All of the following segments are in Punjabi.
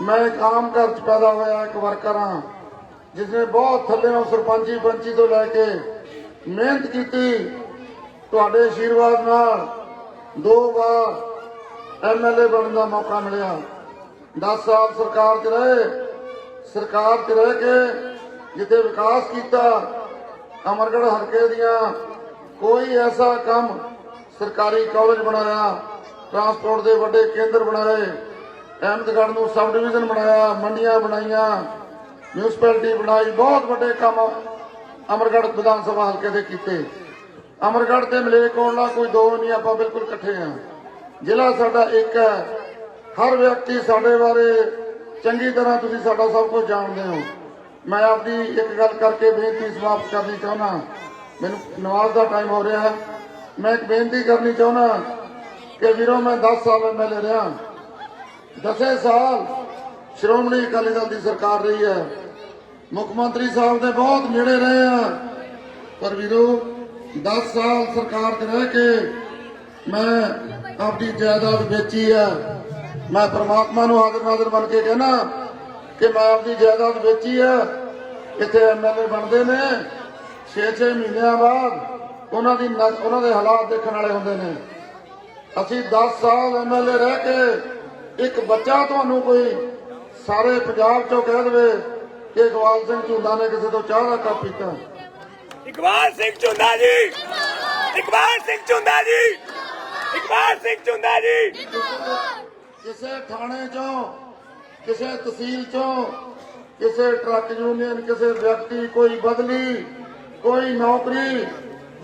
ਮੈਂ ਇੱਕ ਆਮ ਘਰ ਚ ਪੈਦਾ ਹੋਇਆ, ਇੱਕ ਵਰਕਰ ਹਾਂ ਜਿਸ ਨੇ ਬਹੁਤ ਥੱਲੇੋਂ ਸਰਪੰਚੀ ਪੰਚੀ ਤੋਂ ਲੈ ਕੇ ਮਿਹਨਤ ਕੀਤੀ। ਤੁਹਾਡੇ ਆਸ਼ੀਰਵਾਦ ਨਾਲ ਦੋ ਵਾਰ ਐਮਐਲਏ ਬਣਨ ਦਾ ਮੌਕਾ ਮਿਲਿਆ। 10 ਸਾਲ ਸਰਕਾਰ 'ਚ ਰਹੇ, ਸਰਕਾਰ 'ਚ ਰਹਿ ਕੇ ਜਿੱਥੇ ਵਿਕਾਸ ਕੀਤਾ, ਅਮਰਗੜ੍ਹ ਹਲਕੇ ਦੀਆਂ ਕੋਈ ਐਸਾ ਕੰਮ ਸਰਕਾਰੀ ਕਾਲਜ ਬਣਾਇਆ ਟਰਾਂਸਪੋਰਟ ਦੇ ਵੱਡੇ ਕੇਂਦਰ ਬਣਾਏ ਅਹਿਮਦਗੜ੍ਹ ਨੂੰ ਸਬ ਡਿਵੀਜ਼ਨ ਬਣਾਇਆ, ਮੰਡੀਆਂ ਬਣਾਈਆਂ ਮਿਊਨਿਸਪੈਲਿਟੀ ਬਣਾਈ, ਬਹੁਤ ਵੱਡੇ ਕੰਮ ਅਮਰਗੜ੍ਹ ਵਿਧਾਨ ਸਭਾ ਹਲਕੇ ਦੇ ਕੀਤੇ। ਅਮਰਗੜ੍ਹ ਤੇ ਮਲੇਰਕੋਟਲਾ ਕੋਈ ਦੋ ਨਹੀਂ, ਆਪਾਂ ਬਿਲਕੁਲ ਇਕੱਠੇ ਆ ਜ਼ਿਲ੍ਹਾ ਸਾਡਾ ਇੱਕ ਹੈ। ਹਰ ਵਿਅਕਤੀ ਸਾਡੇ ਬਾਰੇ ਚੰਗੀ ਤਰ੍ਹਾਂ ਤੁਸੀਂ ਸਾਡਾ ਸਭ ਕੁਝ ਜਾਣਦੇ ਹੋ। ਮੈਂ ਆਪਦੀ ਇੱਕ ਗੱਲ ਕਰਕੇ ਬੇਨਤੀ ਸਮਾਪਤ ਕਰਨੀ ਚਾਹੁੰਦਾ ਮੈਨੂੰ ਨਵਾਜ਼ ਦਾ ਟਾਈਮ ਹੋ ਰਿਹਾ ਹੈ। ਮੈਂ ਇੱਕ ਬੇਨਤੀ ਕਰਨੀ ਚਾਹੁੰਦਾ ਕਿ ਵੀਰੋ, ਮੈਂ 10 ਸਾਲ ਐਮਐਲਏ ਰਿਹਾ। ਦਸੇ ਸਾਲ ਸ਼੍ਰੋਮਣੀ ਅਕਾਲੀ ਦਲ ਦੀ ਸਰਕਾਰ ਰਹੀ ਹੈ। ਮੁੱਖ ਮੰਤਰੀ ਸਾਹਿਬ ਦੇ ਬਹੁਤ ਨੇੜੇ ਰਹੇ ਆ। ਪਰ ਵੀਰੋ 10 ਸਾਲ ਸਰਕਾਰ 'ਚ ਰਹਿ ਕੇ ਮੈਂ ਆਪਣੀ ਜਾਇਦਾਦ ਵੇਚੀ ਆ। ਮੈਂ ਪ੍ਰਮਾਤਮਾ ਨੂੰ ਹਾਜ਼ਰ ਨਾਜ਼ਰ ਬਣ ਕੇ ਕਹਿਣਾ ਕਿ ਮੈਂ ਆਪਣੀ ਜਾਇਦਾਦ ਵੇਚੀ ਆ। ਇੱਥੇ ਐਮਐਲਏ ਬਣਦੇ ਨੇ। 6-6 ਮਹੀਨਿਆਂ ਬਾਅਦ ਉਹਨਾਂ ਦੀ ਨਜ਼- ਉਹਨਾਂ ਦੇ ਹਾਲਾਤ ਦੇਖਣ ਵਾਲੇ ਹੁੰਦੇ ਨੇ। ਅਸੀਂ 10 ਸਾਲ ਐਮਐਲਏ ਰਹਿ ਕੇ ਇੱਕ ਬੱਚਾ ਤੁਹਾਨੂੰ ਕੋਈ ਸਾਰੇ ਪੰਜਾਬ ਚੋਂ ਕਹਿ ਦੇਵੇ ਕਿ ਇਕਬਾਲ ਸਿੰਘ ਝੁੰਦਾ ਨੇ ਕਿਸੇ ਤੋਂ ਚਾਹ ਦਾ ਕੱਪ ਪੀਤਾ। ਇਕਬਾਲ ਸਿੰਘ ਚੁੰਦਾ ਜੀ। ਇਕਬਾਲ ਸਿੰਘ ਚੁੰਦਾ ਜੀ। ਇਕਬਾਲ ਸਿੰਘ ਚੁੰਦਾ ਜੀ। ਕਿਸੇ ਥਾਣੇ ਚੋਂ ਕਿਸੇ ਤਹਿਸੀਲ ਚੋਂ ਕਿਸੇ ਟਰੱਕ ਯੂਨੀਅਨ ਕਿਸੇ ਵਿਅਕਤੀ ਕੋਈ ਬਦਲੀ ਕੋਈ ਨੌਕਰੀ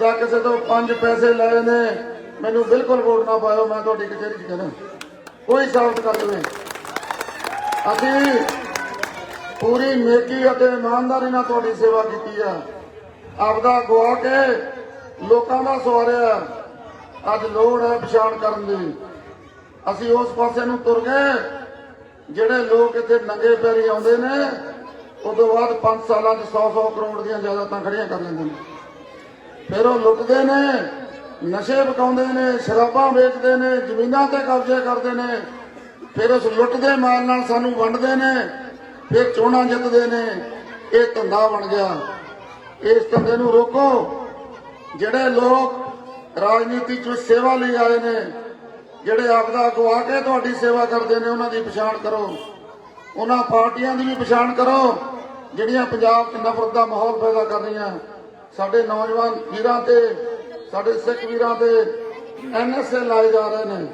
ਜਾਂ ਕਿਸੇ ਤੋਂ ਪੰਜ ਪੈਸੇ ਲਏ ਨੇ ਮੈਨੂੰ ਬਿਲਕੁਲ ਵੋਟ ਨਾ ਪਾਇਓ ਮੈਂ ਤੁਹਾਡੀ ਕਚਹਿਰੀ 'ਚ ਕਹਿਣਾ ਕੋਈ ਸਾਬਤ ਕਰ ਦੇਵੇ ਅਸੀਂ ਪੂਰੀ ਨੇਕੀ ਅਤੇ ਇਮਾਨਦਾਰੀ ਨਾਲ ਤੁਹਾਡੀ ਸੇਵਾ ਕੀਤੀ ਆ। ਆਪਦਾ ਗਵਾ ਕੇ ਲੋਕਾਂ ਦਾ ਸਵਾਰਿਆ। ਅੱਜ ਲੋੜ ਹੈ ਪਛਾਣ ਕਰਨ ਦੀ। ਅਸੀਂ ਉਸ ਪਾਸੇ ਨੂੰ ਤੁਰ ਗਏ। ਜਿਹੜੇ ਲੋਕ ਇੱਥੇ ਨੰਗੇ ਪੈਰੀ ਆਉਂਦੇ ਨੇ ਉਦੋਂ ਬਾਅਦ 5 ਸਾਲਾਂ 'ਚ 100-100 ਕਰੋੜ ਦੀਆਂ ਜਾਇਦਾਦਾਂ ਖੜੀਆਂ ਕਰ ਲੈਂਦੇ ਨੇ। ਫਿਰ ਉਹ ਲੁੱਟਦੇ ਨੇ। ਨਸ਼ੇ ਵਿਕਾਉਂਦੇ ਨੇ, ਸ਼ਰਾਬਾਂ ਵੇਚਦੇ ਨੇ, ਜ਼ਮੀਨਾਂ ਤੇ ਕਬਜ਼ੇ ਕਰਦੇ ਨੇ, ਫਿਰ ਉਸ ਲੁੱਟ ਦੇ ਮਾਲ ਨਾਲ ਸਾਨੂੰ ਵੰਡਦੇ ਨੇ, ਫਿਰ ਚੋਣਾਂ ਜਿੱਤਦੇ ਨੇ, ਇਹ ਧੰਦਾ ਬਣ ਗਿਆ। ਇਸ ਧੰਦੇ ਨੂੰ ਰੋਕੋ। ਜਿਹੜੇ ਲੋਕ ਰਾਜਨੀਤੀ 'ਚ ਸੇਵਾ ਲਈ ਆਏ ਨੇ, ਜਿਹੜੇ ਆਪਦਾ ਅਗਵਾ ਕੇ ਤੁਹਾਡੀ ਸੇਵਾ ਕਰਦੇ ਨੇ, ਉਹਨਾਂ ਦੀ ਪਛਾਣ ਕਰੋ। ਉਹਨਾਂ ਪਾਰਟੀਆਂ ਦੀ ਵੀ ਪਛਾਣ ਕਰੋ, ਜਿਹੜੀਆਂ ਪੰਜਾਬ 'ਚ ਨਫ਼ਰਤ ਦਾ ਮਾਹੌਲ ਪੈਦਾ ਕਰ ਰਹੀਆਂ। ਸਾਡੇ ਨੌਜਵਾਨ ਵੀਰਾਂ ਤੇ ਸਾਡੇ ਸਿੱਖ ਵੀਰਾਂ ਤੇ ਐਨਐਸਏ ਲਾਏ ਜਾ ਰਹੇ ਨੇ।